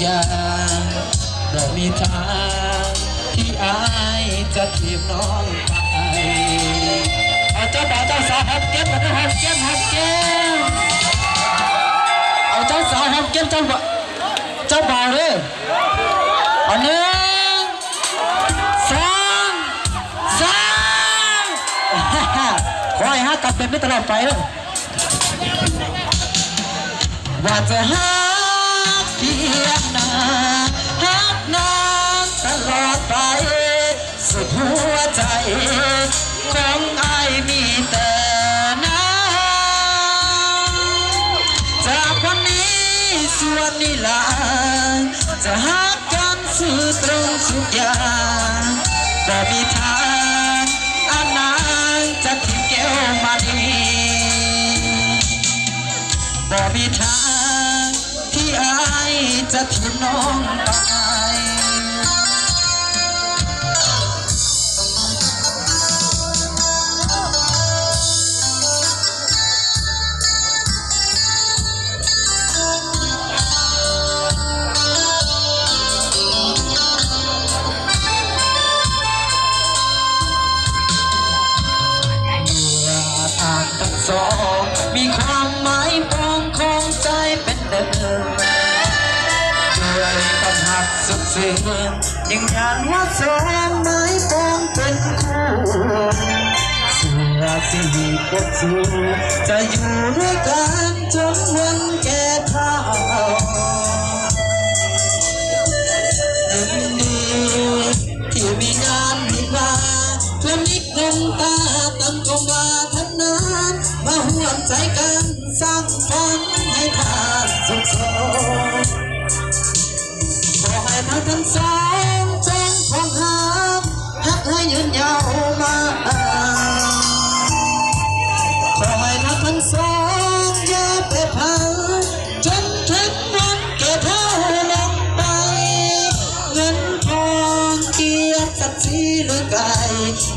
อย่างเรามีทางที่อายจะทีบน้องไปเอาเจ้าบ่าวเจ้าสาวหักเก็บมาด้วยหักเก็บหักเก็บเอาเจ้าสาวหักเก็บเจ้าบ่เจ้าบ่าวเลยอาหนึ่งสองสามขอให้ฮักกับเป็นไม่ตลอดไปเลยว่าจะฮัก เพียงนาฮักนานตลอดไป สุดหัวใจ ของไอมีแต่น้ำจากวันนี้ส่วนนี้ลาจะฮักกันสื่อตรงทุกอย่างแต่มีทางอันนานจะทิ้งแก้วมานีบ่มีทาง จะทิ้งน้องไปเมื่อทางทั้งสอง สุดซึ้งยังยันว่าสองไม้ปองเป็นคู่เสื่อสิริบทสูจะอยู่ด้วยกันจนวันแก่เท่ายินดีที่มีงานมีงานเพื่อนนิดน้ำตาตั้งก็มาทั้งนั้นมาห่วมใจกันสร้างฝันให้ผ่านสุขสนขอ ให้ทั้งทั้งสองจงคงหักหักให้ยืนยาวมาขอให้นักทั้งสองอย่าไปพังจนถึงวันแก่เท่าลงไป เงินทองเกียรติศักดิ์ศรีหรือไก่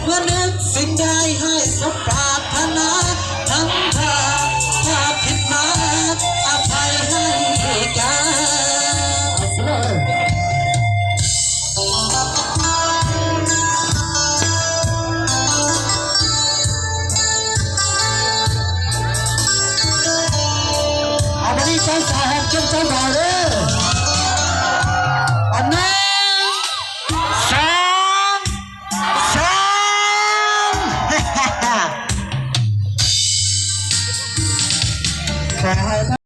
เมื่อนึกสิ่งใดให้สมปรารถนา เอาไปที่เจ้า